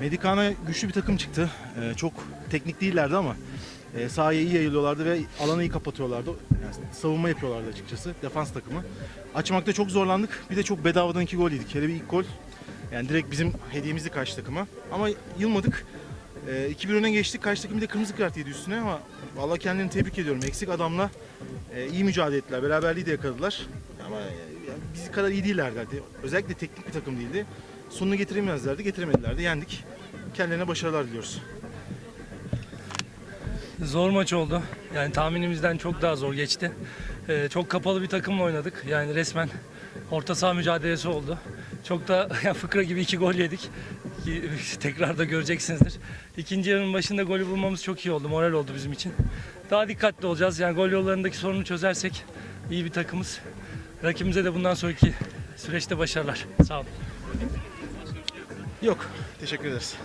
Medikana güçlü bir takım çıktı. Ee, çok teknik değillerdi ama e, sahaya iyi yayılıyorlardı ve alanı iyi kapatıyorlardı. Yani savunma yapıyorlardı açıkçası. Defans takımı. Açmakta çok zorlandık. Bir de çok bedavadan iki gol yedik. Hele bir ilk gol. Yani direkt bizim hediyemizdi karşı takıma. Ama yılmadık. Ee, 2-1 öne geçtik. Karşı takım bir de kırmızı kart yedi üstüne ama vallahi kendilerini tebrik ediyorum. Eksik adamla e, iyi mücadele ettiler. Beraberliği de yakaladılar. Ama e, yani bizi kadar iyi değillerdi. Özellikle teknik bir takım değildi. Sonunu getiremezlerdi. Getiremedilerdi. Yendik. Kendilerine başarılar diliyoruz. Zor maç oldu. Yani tahminimizden çok daha zor geçti. Ee, çok kapalı bir takımla oynadık. Yani resmen orta saha mücadelesi oldu. Çok da ya fıkra gibi iki gol yedik. Tekrar da göreceksinizdir. İkinci yarının başında golü bulmamız çok iyi oldu. Moral oldu bizim için. Daha dikkatli olacağız. Yani gol yollarındaki sorunu çözersek iyi bir takımız. Rakibimize de bundan sonraki süreçte başarılar. Sağ olun. Yok. Teşekkür ederiz.